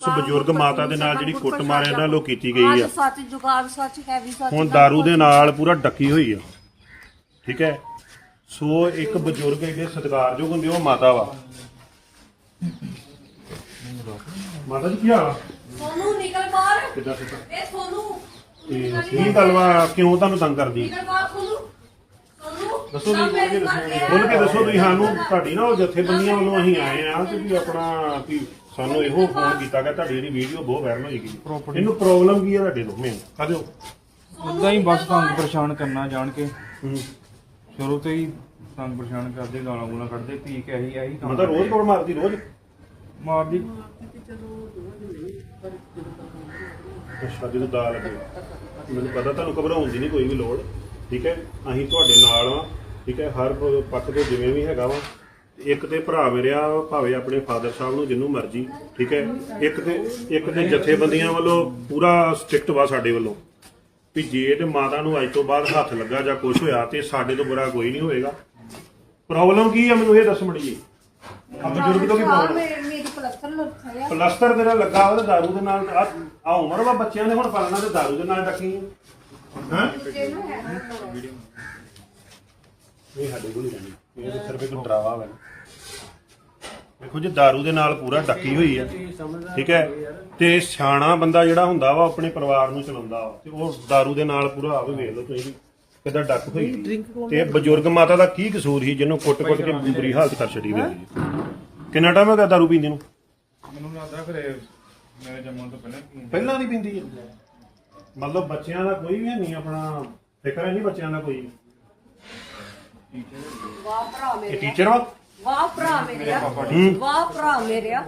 ਉਸ ਬਜ਼ੁਰਗ ਮਾਤਾ ਦੇ ਨਾਲ ਜਿਹੜੀ ਕੁੱਟਮਾਰ ਇਹਨਾਂ ਵੱਲੋਂ ਕੀਤੀ ਗਈ ਆ। ਅੱਜ ਸੱਚ ਜੁਗਾੜ ਸੱਚ ਹੈ ਵੀ ਸੱਚ ਹੁਣ दारू ਦੇ ਨਾਲ ਪੂਰਾ ਡੱਕੀ ਹੋਈ ਆ। ਠੀਕ ਹੈ? ਸੋ ਇੱਕ ਬਜ਼ੁਰਗ ਹੈਗੇ ਸਤਿਕਾਰਯੋਗ ਹੁੰਦੇ ਉਹ ਮਾਤਾ ਵਾ। ਮਾਤਾ ਜੀ ਕੀ ਹਾਲ ਆ? ਸੋਨੂੰ ਨਿਕਲ ਬਾਹਰ। ਕਿੱਦਾਂ ਸਿੱਧਾ ਇਹ ਸੋਨੂੰ ਤੇ ਕੀ ਗੱਲ ਵਾ? ਕਿਉਂ ਤੁਹਾਨੂੰ ਤੰਗ ਕਰਦੀ? ਨਿਕਲ ਬਾਹਰ ਸੋਨੂੰ। ਸੋਨੂੰ ਦੱਸੋ ਨਾ ਮੇਰੀ ਆ। ਬੋਲ ਕੇ ਦੱਸੋ ਤੁਸੀਂ ਸਾਨੂੰ ਤੁਹਾਡੀ ਨਾ ਉਹ ਜਥੇਬੰਦੀਆਂ ਵੱਲੋਂ ਅਸੀਂ ਆਏ ਆ ਤੇ ਵੀ ਆਪਣਾ ਵੀ ਸਾਨੂੰ ਇਹੋ ਫੋਨ ਕੀਤਾ ਕਿ ਤੁਹਾਡੀ ਜਿਹੜੀ ਵੀਡੀਓ ਬਹੁਤ ਵਾਇਰਲ ਹੋਈ ਗਈ ਇਹਨੂੰ ਪ੍ਰੋਬਲਮ ਕੀ ਹੈ ਤੁਹਾਡੇ ਤੋਂ ਮੇਨ ਕਹਦਿਓ ਉਦਾਂ ਹੀ ਬਸ ਤੰਗ ਪਰੇਸ਼ਾਨ ਕਰਨਾ ਜਾਣ ਕੇ। ਸ਼ੁਰੂ ਤੋਂ ਹੀ ਤੰਗ ਪਰੇਸ਼ਾਨ ਕਰਦੇ ਗਾਲਾਂ ਗੂਲਾਂ ਕੱਢਦੇ ਪੀ ਕੇ ਇਹੀ ਇਹੀ ਕੰਮ ਮਤਲਬ ਰੋਜ਼ ਕੋਲ ਮਾਰਦੀ ਰੋਜ਼। ਮਾਰਦੀ। ਅੱਛਾ ਜਦੋਂ ਦਾ ਲੱਗੇ ਮੈਨੂੰ ਪਤਾ ਤੁਹਾਨੂੰ ਘਬਰਾਉਣ ਦੀ ਨਹੀਂ ਕੋਈ ਵੀ ਲੋੜ ਠੀਕ ਹੈ? ਅਸੀਂ ਤੁਹਾਡੇ ਨਾਲ ਆ ਠੀਕ ਹੈ? ਹਰ ਪ- ਪੱਖ ਤੋਂ ਜਿਵੇਂ ਵੀ ਹੈਗਾ ਵਾ। ਇੱਕ ਤੇ ਭਰਾ ਮੇਰਿਆ ਭਾਵੇਂ ਆਪਣੇ ਫਾਦਰ ਸਾਹਿਬ ਨੂੰ ਜਿੰਨੂੰ ਮਰਜ਼ੀ ਠੀਕ ਹੈ? ਇੱਕ ਤੇ ਇੱਕ ਤੇ ਜਥੇਬੰਦੀਆਂ ਵੱਲੋਂ ਪੂਰਾ ਸਟ੍ਰਿਕਟ ਵਾ ਸਾਡੇ ਵੱਲੋਂ ਵੀ ਜੇ ਤੇ ਮਾਤਾ ਨੂੰ ਅੱਜ ਤੋਂ ਬਾਅਦ ਹੱਥ ਲੱਗਾ ਜਾਂ ਕੁਝ ਹੋਇਆ ਤੇ ਸਾਡੇ ਤੋਂ ਬੁਰਾ ਕੋਈ ਨਹੀਂ ਹੋਏਗਾ ਪ੍ਰੋਬਲਮ ਕੀ ਆ ਮੈਨੂੰ ਇਹ ਦੱਸ ਮੜੀ ਆ ਬਜ਼ੁਰਗ ਤੋਂ ਕੀ ਹਾਂ, ਪ੍ਰੋਬਲਮ ਮੇਰੇ ਪਲਸਤਰ ਪਲਸਟਰ ਤੇਰਾ ਲੱਗਾ ਉਹਦੇ ਦਾਰੂ ਦੇ ਨਾਲ ਆ ਉਮਰ ਵਾ ਬੱਚਿਆਂ ਦੇ ਹੁਣ ਪਾਲਣਾ ਤੇ ਦਾਰੂ ਦੇ ਨਾਲ ਡੱਕੀ ਹਾਂ? ਹੈ। ਇਹ ਸਾਡੇ ਕੋਲ ਨਹੀਂ ਇਹ ਤਾਂ ਸਿਰਫ ਇੱਕ ਡਰਾਵਾ ਵਾ। ਦੇਖੋ ਜੀ ਦਾਰੂ ਦੇ ਨਾਲ ਪੂਰਾ ਡੱਕੀ ਹੋਈ ਹੈ ਠੀਕ ਹੈ? ਤੇ ਸਿਆਣਾ ਬੰਦਾ ਜਿਹੜਾ ਹੁੰਦਾ ਵਾ ਆਪਣੇ ਪਰਿਵਾਰ ਨੂੰ ਚਲਾਉਂਦਾ ਵਾ। ਤੇ ਉਹ ਦਾਰੂ ਦੇ ਨਾਲ ਪੂਰਾ ਆਪ ਵੇਖ ਲਓ ਤੁਸੀਂ ਕਿਦਾਂ ਡੱਕ ਹੋਈ। ਤੇ ਬਜ਼ੁਰਗ ਮਾਤਾ ਦਾ ਕੀ ਕਸੂਰ ਸੀ ਜਿਹਨੂੰ ਕੁੱਟ-ਕੁੱਟ ਕੇ ਬੁਰੀ ਹਾਲਤ ਕਰ ਛੱਡੀ ਗਈ ਕਿੰਨਾ ਟਾਈਮ ਹੋ ਗਿਆ ਦਾਰੂ ਪੀਂਦੇ ਨੂੰ? ਮੈਨੂੰ ਲੱਗਦਾ ਫਿਰ ਮੇਰੇ ਜੰਮਣ ਤੋਂ ਪਹਿਲਾਂ ਪਹਿਲਾਂ ਦੀ ਪਿੰਦੀ। ਮਤਲਬ ਬੱਚਿਆਂ ਦਾ ਕੋਈ ਵੀ ਨਹੀਂ ਆਪਣਾ ਫਿਕਰ ਹੈ ਨਹੀਂ ਬੱਚਿਆਂ ਦਾ ਕੋਈ ਵਾਹ ਭਰਾ ਇਹ ਮੇਰੇ। ਟੀਚਰ ਵਾ ਵਾਹ ਭਰਾ ਮੇਰੇ ਹੂੰ। ਵਾਹ ਭਰਾ ਮੇਰੇ ਹਾਂ।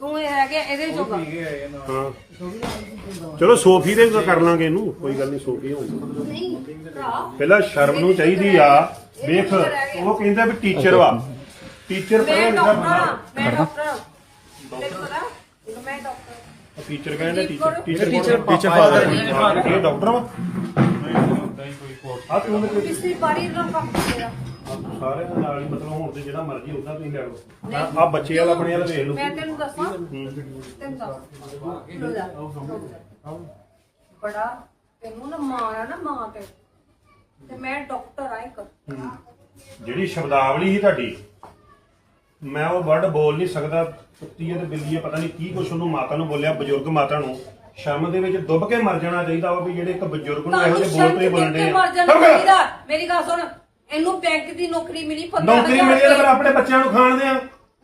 ਤੂੰ ਇਹ ਹੈਗੇ ਇਹਦੇ ਜੋਗਾ। ਹਾਂ ਚਲੋ ਸੋਫੀ ਦੇ ਕਰ ਲਾਂਗੇ ਇਹਨੂੰ। ਕੋਈ ਗੱਲ ਨਹੀਂ ਸੋਫੀ ਹੋਊਗੀ। ਨਹੀਂ ਭਰਾ। ਪਹਿਲਾਂ ਸ਼ਰਮ ਨੂੰ ਚਾਹੀਦੀ ਆ। ਵੇਖ ਉਹ ਕਹਿੰਦਾ ਵੀ ਟੀਚਰ ਵਾ। ਟੀਚਰ ਮੈਂ ਪੜ੍ਹਿਆ ਡਾਕਟਰ ਹਾਂ, ਮੈਂ ਡਾਕਟਰ ਹਾਂ। ਤੈਨੂੰ ਪਤਾ ਮੈਂ ਡਾਕਟਰ। ਟੀਚਰ ਕਹਿੰਦਾ teacher teacher teacher teacher father ਇਹ ਡਾਕਟਰ ਵਾ। ਉਦਾਂ ਹੀ ਕੋਈ ਕੋਰਸ ਆ ਤੂੰ ਉਹਦੇ ਪਿਛਲੀ ਵਾਰੀ ਦਾ ਕੰਮ ਤੇਰਾ ਸਾਰੇ ਦੇ ਨਾਲ ਹੀ ਮਤਲਬ ਹੁਣ ਤੇ ਜਿਹੜਾ ਮਰਜ਼ੀ ਉਦਾਂ ਤੁਸੀਂ ਲੈ ਲਓ। ਆ ਬੱਚੇ ਵਾਲਾ ਆਪਣੇ ਵਾਲਾ ਵੇਖ ਲਓ। ਮੈਂ ਤੈਨੂੰ ਦੱਸਾਂ। ਤੈਨੂੰ ਦੱਸ। ਲੋ ਜਾ, ਲੋ ਜਾ। ਬੜਾ ਤੈਨੂੰ ਨਾ ਮਾਂ ਆ ਨਾ ਮਾਂ ਤੇ। ਤੇ ਮੈਂ ਡਾਕਟਰ ਆ ਇੱਕ। ਜਿਹੜੀ ਸ਼ਬਦਾਵਲੀ ਸੀ ਤੁਹਾਡੀ ਮੈਂ ਉਹ ਵਰਡ ਬੋਲ ਨਹੀਂ ਸਕਦਾ। ਕੁੱਤੀ ਹੈ ਤੇ ਬਿੱਲੀ ਹੈ ਪਤਾ ਨਹੀਂ ਕੀ ਕੁਛ ਉਹਨੂੰ ਮਾਤਾ ਨੂੰ ਬੋਲਿਆ ਬਜ਼ੁਰਗ ਮਾਤਾ ਨੂੰ। ਸ਼ਰਮ ਦੇ ਵਿੱਚ ਡੁੱਬ ਕੇ ਮਰ ਜਾਣਾ ਚਾਹੀਦਾ ਵਾ ਵੀ ਜਿਹੜੇ ਇੱਕ ਬਜ਼ੁਰਗ ਨੂੰ ਇਹੋ ਜਿਹੇ ਬੋਲ ਤੇ ਬੋਲਣ ਦੇ ਮਰ ਗੱਲ ਸੁਣ ਇਹਨੂੰ ਬੈਂਕ ਦੀ ਨੌਕਰੀ ਮਿਲੀ 15 ਨੌਕਰੀ ਮਿਲੀ ਤਾਂ ਫਿਰ ਆਪਣੇ ਬੱਚਿਆਂ ਨੂੰ ਖਾਣ ਦੇ ਆ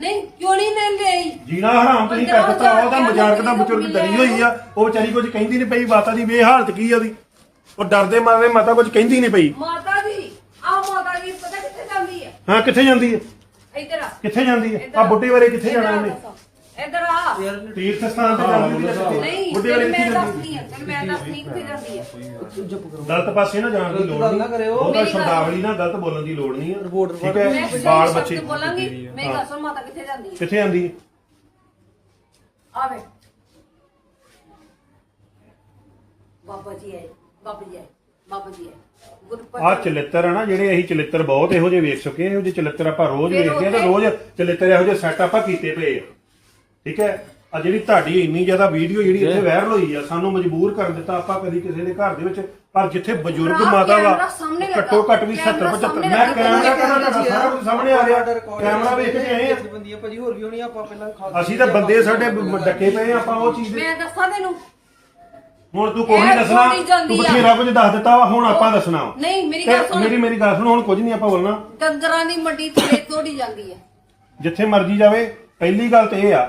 ਨਹੀਂ ਕਿਉਂ ਨਹੀਂ ਲੈ ਲਈ? ਜੀਣਾ ਹਰਾਮ ਤੁਸੀਂ ਕਰ ਦਿੱਤਾ ਉਹਦਾ ਮਜ਼ਾਕ ਦਾ ਬਜ਼ੁਰਗ ਡਰੀ ਹੋਈ ਆ। ਉਹ ਵਿਚਾਰੀ ਕੁਝ ਕਹਿੰਦੀ ਨਹੀਂ ਪਈ ਮਾਤਾ ਦੀ ਵੇ ਹਾਲਤ ਕੀ ਆ ਉਹਦੀ? ਉਹ ਡਰਦੇ ਮਾਰੇ ਮਾਤਾ ਕੁਝ ਕਹਿੰਦੀ ਨਹੀਂ ਪਈ। ਮਾਤਾ ਦੀ ਆ ਮਾਤਾ ਦੀ ਪਤਾ ਕਿੱਥੇ ਜਾਂਦੀ ਹੈ ਹਾਂ ਕਿੱਥੇ ਜਾਂਦੀ ਹੈ ਇੱਧਰ ਆ। ਕਿੱਥੇ ਜਾਂਦੀ ਹੈ ਆ। ਬੁੱਢੇ ਵਾਲੇ ਕਿੱਥੇ ਜਾਣਾ ਉਹਨੇ? ਤੀਰਥ ਸਥਾਨ ਤੇ ਜਾਂਦੀ ਨਹੀਂ ਬੁੱਢੇ ਵਾਲੇ ਤੈਨੂੰ ਮੈਂ ਦੱਸਦੀ ਆ ਤੈਨੂੰ ਮੈਂ ਦੱਸਦੀ ਕਿੱਥੇ ਜਾਂਦੀ ਹੈ ਗਲਤ ਪਾਸੇ ਨਾ ਜਾਣ ਦੀ ਲੋੜ ਨਹੀਂ। ਨਾ ਕਰਿਓ। ਉਹਦਾ ਸ਼ਬਦਾਵਲੀ ਨਾਲ ਗਲਤ ਬੋਲਣ ਦੀ ਲੋੜ ਨਹੀਂ ਹੈ ਰਿਪੋਰਟ ਠੀਕ ਮੈਂ ਹੈ? ਸਹੀ ਬਾਲ ਸ਼ਬਦ ਬੱਚੇ ਬੋਲਾਂਗੀ ਮੇਰੀ ਗੱਲ ਸੁਣ ਮਾਤਾ ਕਿੱਥੇ ਜਾਂਦੀ ਹੈ ਕਿੱਥੇ ਜਾਂਦੀ? ਹੈ ਆਵੇ। ਬਾਬਾ ਜੀ ਆਏ ਬਾਬਾ ਜੀ ਆਏ ਬਾਬਾ ਜੀ ਆਏ। ਗੁਰਪਤ ਆ ਚਲਿੱਤਰ ਆ ਨਾ ਜਿਹੜੇ ਅਸੀਂ ਚਲਿੱਤਰ ਬਹੁਤ ਇਹੋ ਜਿਹੇ ਵੇਖ ਚੁੱਕੇ ਆ ਇਹੋ ਜਿਹੇ ਚਲਿੱਤਰ ਆਪਾਂ ਰੋਜ਼ ਫਿਰ ਵੇਖਦੇ ਆ ਤੇ ਰੋਜ਼ ਚਲਿੱਤਰ ਇਹੋ ਜਿਹੇ ਸੈੱਟ ਆਪਾਂ ਕੀਤੇ ਪਏ ਆ। ਠੀਕ ਹੈ? ਆ ਜਿਹੜੀ ਤੁਹਾਡੀ ਇੰਨੀ ਜ਼ਿਆਦਾ ਵੀਡੀਓ ਜਿਹੜੀ ਇੱਥੇ ਵਾਇਰਲ ਹੋਈ ਆ ਸਾਨੂੰ ਮਜਬੂਰ ਕਰ ਦਿੱਤਾ ਆਪਾਂ ਕਦੀ ਕਿਸੇ ਦੇ ਘਰ ਦੇ ਵਿੱਚ ਪਰ ਜਿੱਥੇ ਬਜ਼ੁਰਗ ਭਰਾ, ਮਾਤਾ ਵਾ ਕੈਮਰਾ ਸਾਹਮਣੇ ਲੱਗਾ। ਘੱਟੋ ਘੱਟ ਵੀ 70 ਕੈਮਰਾ 75 ਸਾਹਮਣੇ ਮੈਂ ਲੱਗਾ। ਕੈਮਰਾ ਕਹਿੰਦਾ ਤੁਹਾਡਾ ਸਾਰਾ ਕੁਝ ਸਾਹਮਣੇ ਆ ਰਿਹਾ। ਕੈਮਰਾ ਵੇਖ ਕੇ ਆਏ ਆ। ਬੰਦੀ ਆ ਭਾਜੀ ਹੋਰ ਵੀ ਹੋਣੀ ਆ, ਆਪਾਂ ਪਹਿਲਾਂ ਖਾ ਅਸੀਂ ਤਾਂ ਬੰਦੇ ਸਾਡੇ ਬ- ਡੱਕੇ ਪਏ ਆ ਆਪਾਂ ਉਹ ਚੀਜ਼ ਦੇ ਮੈਂ ਦੱਸਾਂ ਤੈਨੂੰ। ਹੁਣ ਤੂੰ ਕੋਈ ਇਹ ਨਹੀਂ ਦੱਸਣਾ ਬੋਲੀ ਜਾਂਦੀ ਤੂੰ ਆ। ਬਥੇਰਾ ਕੁਝ ਦੱਸ ਦਿੱਤਾ ਵਾ ਹੁਣ ਆਪਾਂ ਦੱਸਣਾ ਵਾ। ਨਹੀਂ ਮੇਰੀ ਤੇ ਗੱਲ ਸੁਣ। ਮੇਰੀ ਮੇਰੀ ਗੱਲ ਸੁਣ ਹੁਣ ਕੁਝ ਨਹੀਂ ਆਪਾਂ ਬੋਲਣਾ। ਡੰਗਰਾਂ ਦੀ ਮੰਡੀ ਥਲੇ ਤੋੜੀ ਜਾਂਦੀ ਹੈ ਜਿੱਥੇ ਮਰਜ਼ੀ ਜਾਵੇ ਪਹਿਲੀ ਗੱਲ ਤੇ ਇਹ ਆ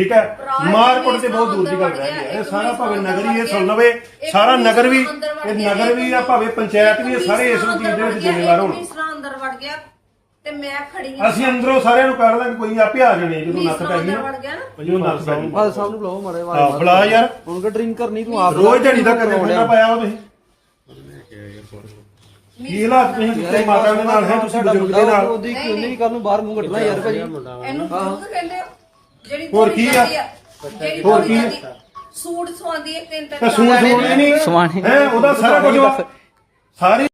ਠੀਕ ਹੈ? ਮਾਰ ਕੁੱਟ ਤੇ ਬਹੁਤ ਦੂਰ ਦੀ ਗੱਲ ਰਹਿ ਗਈ ਹੈ। ਇਹ ਸਾਰਾ ਭਾਵੇਂ ਨਗਰੀ ਇਹ ਸੁਣ ਲਵੇ ਸਾਰਾ ਨਗਰ ਵੀ ਇਹ ਨਗਰ ਵੀ ਆ ਭਾਵੇਂ ਪੰਚਾਇਤ ਵੀ ਇਹ ਸਾਰੇ ਇਸ ਚੀਜ਼ ਦੇ ਵਿੱਚ ਜ਼ਿੰਮੇਵਾਰ ਹੋਣ। ਮਿਸਰਾ ਅੰਦਰ ਵੜ ਗਿਆ ਤੇ ਮੈਂ ਖੜੀ ਹਾਂ। ਅਸੀਂ ਅੰਦਰੋਂ ਸਾਰਿਆਂ ਨੂੰ ਕਰ ਲਾਂਗੇ ਕੋਈ ਆਪੇ ਆ ਜਾਣੇ ਜਦੋਂ ਨੱਥ ਪੈ ਗਈ ਅੰਦਰ ਨਾ। ਵੜ ਗਿਆ ਨਾ। ਜਦੋਂ ਨੱਥ ਪੈ ਗਈ। ਫਾਦਰ ਸਾਹਿਬ ਨੂੰ ਬੁਲਾਓ ਮਾਰੇ ਹਾਂ ਬੁਲਾ ਯਾਰ। ਹੁਣ ਕਿ ਡਰਿੰਕ ਕਰਨੀ ਤੂੰ ਆਪ ਰੋਜ਼ ਝੜੀ ਦਾ ਕਰਦੇ ਫਿਰਨਾ ਪਾਇਆ ਉਹ ਤੁਸੀਂ। ਕੀ ਹਾਲਾਤ ਤੁਸੀਂ ਦਿੱਤੇ ਮਾਤਾ ਦੇ ਨਾਲ ਹੈ ਤੁਸੀਂ ਬਜ਼ੁਰਗ ਦੇ ਨਾਲ? ਉਹਦੀ ਕਿਉਂ ਨਹੀਂ ਕੱਲ ਨੂੰ ਬਾਹਰ ਮੂੰਹ ਕੱਢਣਾ ਯਾਰ ਭਾਜੀ ਇਹਨੂੰ ਬਜ਼ੁਰਗ ਕਹਿੰਦੇ ਹੋ ਜਿਹੜੀ ਹੋਰ ਕੀ ਆ? ਜਾਂਦੀ ਜਿਹੜੀ ਹੋਰ ਥੋੜੀ ਕੀ ਆ? ਜਾਂਦੀ ਸੂਟ ਸਵਾਉਂਦੀ ਹੈ ਤਿੰਨ ਤਿੰਨ ਤਾਂ ਸੂਣ ਨਹੀਂ ਸਵਾਣੀ। ਹੈ ਉਹਦਾ ਸਾਰਾ ਕੁਝ ਵਾ। ਸਾਰੀ